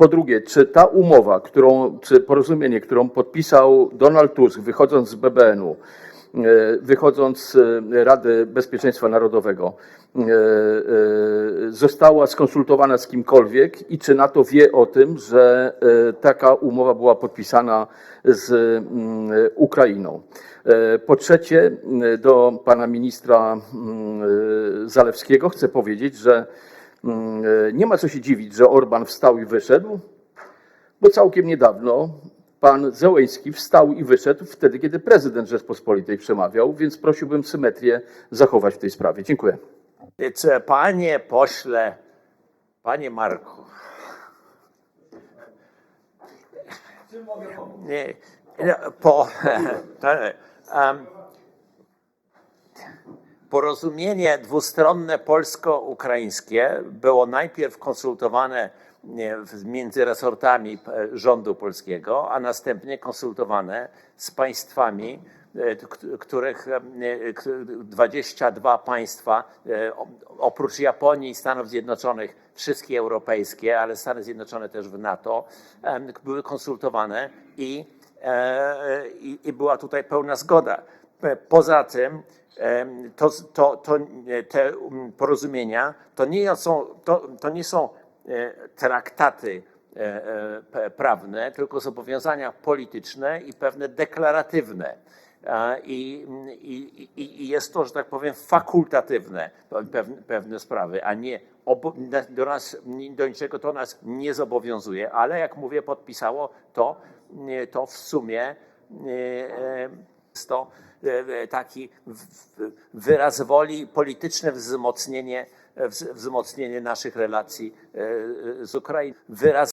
Po drugie, czy ta umowa, którą, czy porozumienie, którą podpisał Donald Tusk, wychodząc z BBN-u, e, wychodząc z Rady Bezpieczeństwa Narodowego, e, e, została skonsultowana z kimkolwiek i czy NATO wie o tym, że taka umowa była podpisana z mm, Ukrainą? Po trzecie, do pana ministra mm, Zalewskiego chcę powiedzieć, że nie ma co się dziwić, że Orban wstał i wyszedł, bo całkiem niedawno pan Zełęński wstał i wyszedł wtedy, kiedy prezydent Rzeczpospolitej przemawiał, więc prosiłbym symetrię zachować w tej sprawie. Dziękuję. E, Panie pośle, panie Marku. Nie, nie, po, em, porozumienie dwustronne polsko-ukraińskie było najpierw konsultowane między resortami e, rządu polskiego, a następnie konsultowane z państwami, e, których e, k- 22 państwa, e, o- oprócz Japonii i Stanów Zjednoczonych, wszystkie europejskie, ale Stany Zjednoczone też w NATO, były konsultowane i, i, i była tutaj pełna zgoda. Poza tym to, to, to, te mm, porozumienia to nie są, to, to nie są e, traktaty e, e, prawne, tylko zobowiązania polityczne i pewne deklaratywne. I, i, i- jest to, że tak powiem, fakultatywne pewne, pewne sprawy, a nie do, nas, do niczego to nas nie zobowiązuje, ale jak mówię, podpisało to, to w sumie jest to e, taki w- w- wyraz woli, polityczne wzmocnienie, wz- wzmocnienie naszych relacji e, z Ukrainą. Wyraz